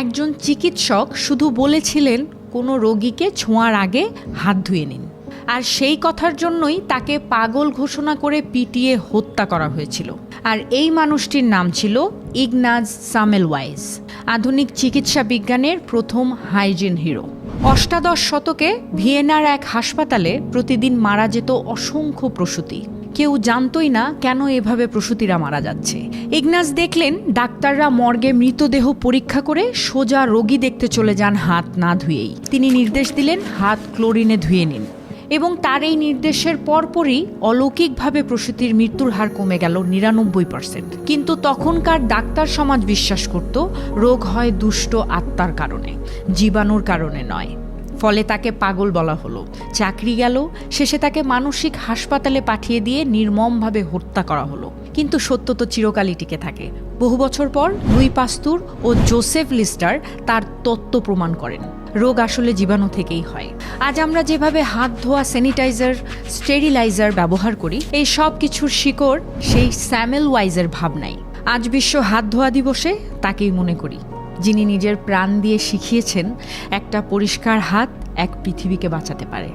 একজন চিকিৎসক শুধু বলেছিলেন, কোনো রোগীকে ছোঁয়ার আগে হাত ধুয়ে নিন। আর সেই কথার জন্যই তাকে পাগল ঘোষণা করে পিটিয়ে হত্যা করা হয়েছিল। আর এই মানুষটির নাম ছিল ইগনাজ সামেল ওয়াইজ আধুনিক চিকিৎসা বিজ্ঞানের প্রথম হাইজিন হিরো। অষ্টাদশ শতকে ভিয়েনার এক হাসপাতালে প্রতিদিন মারা যেত অসংখ্য প্রসূতি। কেউ জানতই না কেন এভাবে প্রসূতিরা মারা যাচ্ছে। ইগনাস দেখলেন, ডাক্তাররা মর্গে মৃতদেহ পরীক্ষা করে সোজা রোগী দেখতে চলে যান হাত না ধুয়েই। তিনি নির্দেশ দিলেন, হাত ক্লোরিনে ধুয়ে নিন। এবং তার এই নির্দেশের পরপরই অলৌকিকভাবে প্রসূতির মৃত্যুর হার কমে গেল নিরানব্বই পার্সেন্ট কিন্তু তখনকার ডাক্তার সমাজ বিশ্বাস করত, রোগ হয় দুষ্ট আত্মার কারণে, জীবাণুর কারণে নয়। ফলে তাকে পাগল বলা হলো। চাকরি গেল, শেষে তাকে মানসিক হাসপাতালে পাঠিয়ে দিয়ে নির্মমভাবে হত্যা করা হলো। কিন্তু সত্য তো চিরকালই টিকে থাকে। বহু বছর পর লুই পাস্তুর ও জোসেফ লিস্টার তার তত্ত্ব প্রমাণ করেন। রোগ আসলে জীবাণু থেকেই হয়। আজ আমরা যেভাবে হাত ধোয়া স্যানিটাইজার, স্টেরিলাইজার ব্যবহার করি, এই সব কিছুর শিকড় সেই স্যামেল ওয়াইজের ভাবনাই। আজ বিশ্ব হাত ধোয়া দিবসে তাকেই মনে করি। যিনি নিজের প্রাণ দিয়ে শিখিয়েছেন একটা পরিষ্কার হাত এক পৃথিবীকে বাঁচাতে পারে।